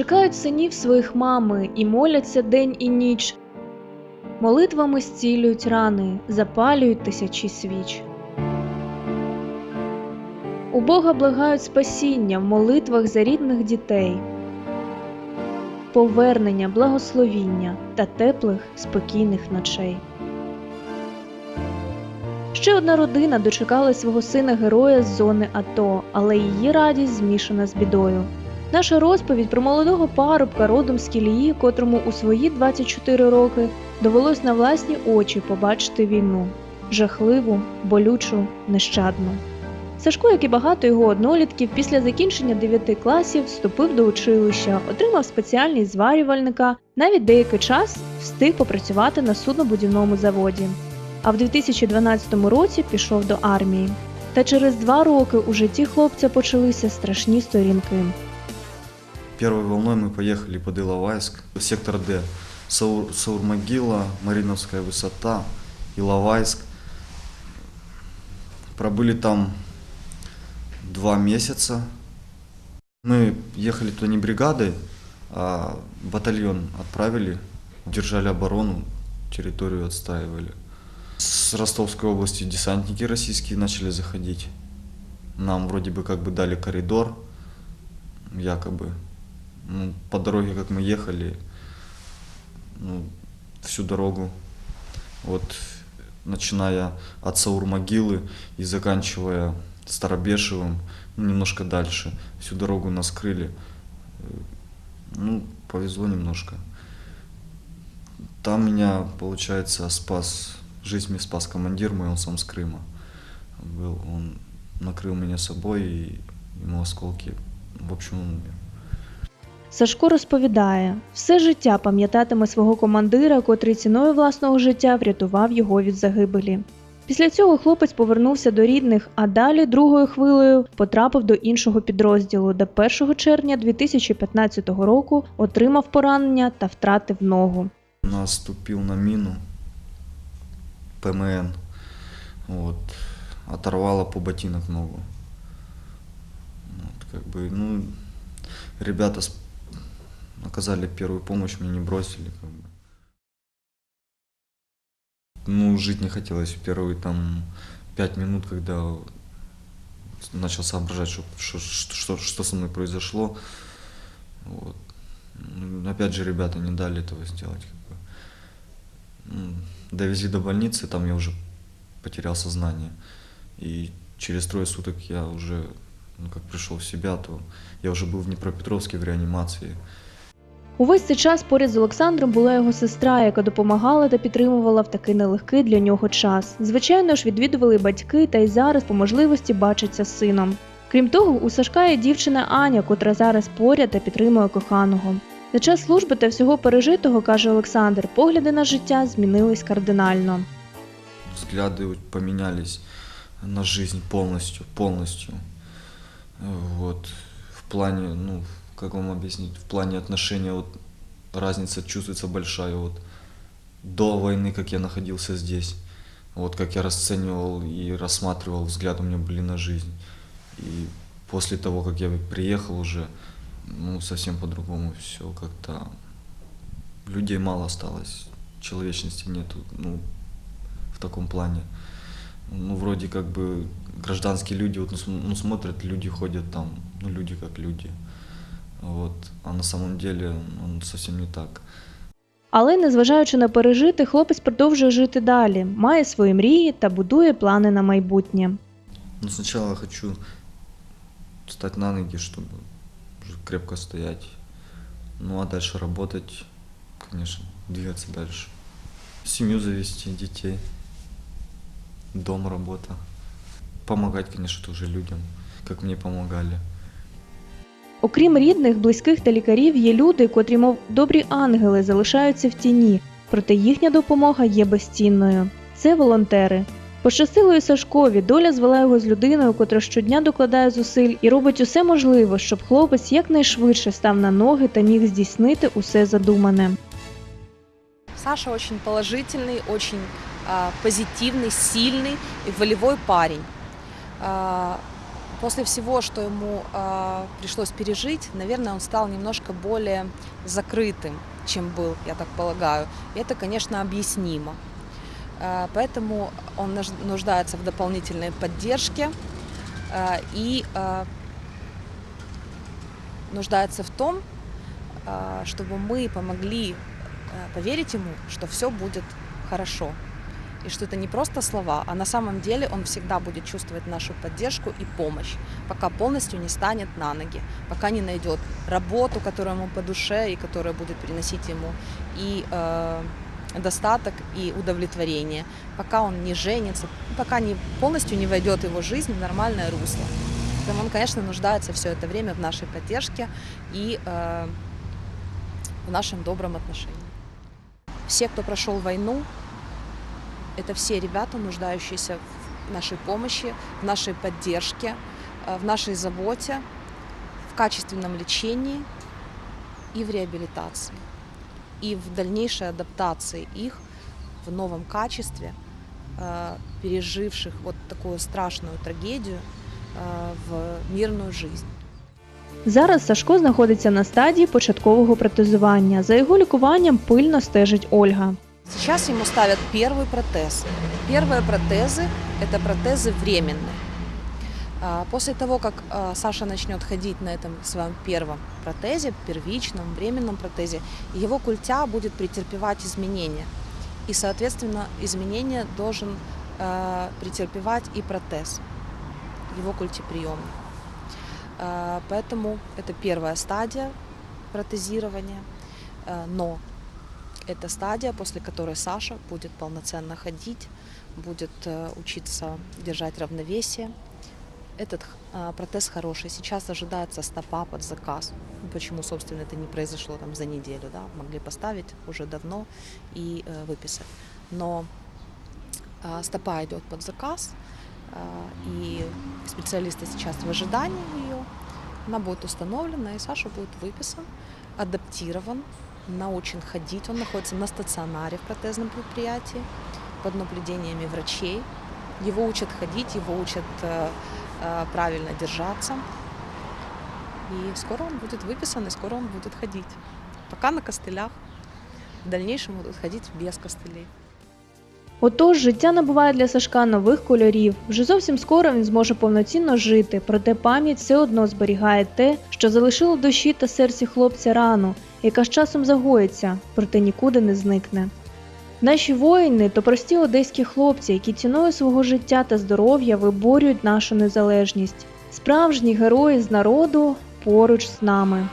чекають синів своїх мами і моляться день і ніч. Молитвами зцілюють рани, запалюють тисячі свіч. У Бога благають спасіння в молитвах за рідних дітей, повернення, благословіння та теплих, спокійних ночей. Ще одна родина дочекала свого сина героя з зони АТО, але її радість змішана з бідою. Наша розповідь про молодого парубка родом з Кілії, котрому у свої 24 роки довелось на власні очі побачити війну жахливу, болючу, нещадну. Сашко, як і багато його однолітків, після закінчення 9 класів вступив до училища, отримав спеціальність зварювальника, навіть деякий час встиг попрацювати на суднобудівному заводі. А в 2012 році пішов до армії. Та через два роки у житті хлопця почалися страшні сторінки. Первой волной мы поехали под Иловайск, сектор Д, Саур, Саурмогила, Мариновская высота, Иловайск. Пробыли там два месяца. Мы ехали туда не бригадой, а батальон отправили, держали оборону, территорию отстаивали. С Ростовской области десантники российские начали заходить. Нам вроде бы как бы дали коридор, якобы. Ну, по дороге, как мы ехали, ну, всю дорогу, вот начиная от Саур-могилы и заканчивая Старобешевым, ну, немножко дальше, всю дорогу нас крыли. Э, Ну, повезло немножко. Там меня, получается, спас, жизнь мне спас командир мой, он сам с Крыма был. Он накрыл меня собой, и ему осколки, в общем, он умер. Сашко розповідає, все життя пам'ятатиме свого командира, котрий ціною власного життя врятував його від загибелі. Після цього хлопець повернувся до рідних, а далі другою хвилею потрапив до іншого підрозділу, де 1 червня 2015 року отримав поранення та втратив ногу. Наступил на мину ПМН, вот, оторвало по ботинок ногу. Вот, как бы, ну, ребята оказали первую помощь, меня не бросили, как бы. Ну, жить не хотелось первые там пять минут, когда начал соображать, что, что, что, что со мной произошло. Вот. Ну, Опять же, ребята не дали этого сделать. Как бы. М, Довезли до больницы, там я уже потерял сознание. И через трое суток я уже, ну, как пришел в себя, то я уже был в Днепропетровске в реанимации. Увесь цей час поряд з Олександром була його сестра, яка допомагала та підтримувала в такий нелегкий для нього час. Звичайно ж, відвідували батьки та й зараз по можливості бачаться з сином. Крім того, у Сашка є дівчина Аня, котра зараз поряд та підтримує коханого. За час служби та всього пережитого, каже Олександр, погляди на життя змінились кардинально. Взгляды вот поменялись на жизнь полностью, полностью. Э, Вот. В плане, ну, как вам объяснить, в плане отношения вот разница чувствуется большая. Вот до войны, как я находился здесь, вот как я расценивал и рассматривал, взгляд у меня были на жизнь. И после того, как я приехал уже, ну, совсем по-другому все как-то. Людей мало осталось, человечности нету, ну, в таком плане. Ну, вроде как бы гражданские люди вот, ну, ну, смотрят, люди ходят там, ну, люди как люди. Вот. А на самом деле он совсем не так. Але, незважаючи на пережити, хлопець продовжує жити далі, має свої мрії та будує плани на майбутнє. Ну, сначала хочу встать на ноги, чтобы крепко стоять. Ну, а дальше работать, конечно, двигаться дальше. Семью завести, детей, дом, работа. Помогать, конечно, тоже людям, как мне помогали. Окрім рідних, близьких та лікарів, є люди, котрі, мов добрі ангели, залишаються в тіні, проте їхня допомога є безцінною. Це волонтери. Пощастило і Сашкові, доля звела його з людиною, котра щодня докладає зусиль і робить усе можливе, щоб хлопець якнайшвидше став на ноги та міг здійснити усе задумане. Саша очень положительный, очень а, позитивный, сильный и волевой парень. После всего, что ему а, пришлось пережить, наверное, он стал немножко более закрытым, чем был, я так полагаю. И это, конечно, объяснимо. А, Поэтому он нуждается в дополнительной поддержке а, и а, нуждается в том, а, чтобы мы помогли поверить ему, что все будет хорошо. И что это не просто слова, а на самом деле он всегда будет чувствовать нашу поддержку и помощь, пока полностью не станет на ноги, пока не найдет работу, которая ему по душе и которая будет приносить ему и э, достаток, и удовлетворение, пока он не женится, пока не, полностью не войдет его жизнь в нормальное русло. Поэтому он, конечно, нуждается все это время в нашей поддержке и э, в нашем добром отношении. Все, кто прошел войну, это все ребята, нуждающиеся в нашей помощи, в нашей поддержке, э, в нашей заботе, в качественном лечении и в реабилитации. И в дальнейшей адаптации их в новом качестве, э, переживших вот такую страшную трагедию э, в мирную жизнь. Зараз Сашко знаходиться на стадії початкового протезування. За його лікуванням пильно стежить Ольга. Сейчас ему ставят первый протез. Первые протезы – это протезы временные. А, После того, как а, Саша начнет ходить на этом своем первом протезе, первичном, временном протезе, его культя будет претерпевать изменения. И, соответственно, изменения должен а, претерпевать и протез, его культеприемник. А, Поэтому это первая стадия протезирования. Но это стадия, после которой Саша будет полноценно ходить, будет э, учиться держать равновесие. Этот э, протез хороший. Сейчас ожидается стопа под заказ. Ну, Почему, собственно, это не произошло там за неделю, да? Могли поставить уже давно и э, выписать. Но э, стопа идет под заказ, э, и специалисты сейчас в ожидании ее. Она будет установлена, и Саша будет выписан, адаптирован, научен ходить. Он находится на стационаре в протезном предприятии под наблюдениями врачей. Его учат ходить, его учат э, э, правильно держаться. И скоро он будет выписан, и скоро он будет ходить. Пока на костылях. В дальнейшем будут ходить без костылей. Отож, життя набуває для Сашка нових кольорів. Вже зовсім скоро він зможе повноцінно жити, проте пам'ять все одно зберігає те, що залишило в душі та серці хлопця рану, яка з часом загоїться, проте нікуди не зникне. Наші воїни то прості одеські хлопці, які ціною свого життя та здоров'я виборюють нашу незалежність. Справжні герої з народу поруч з нами.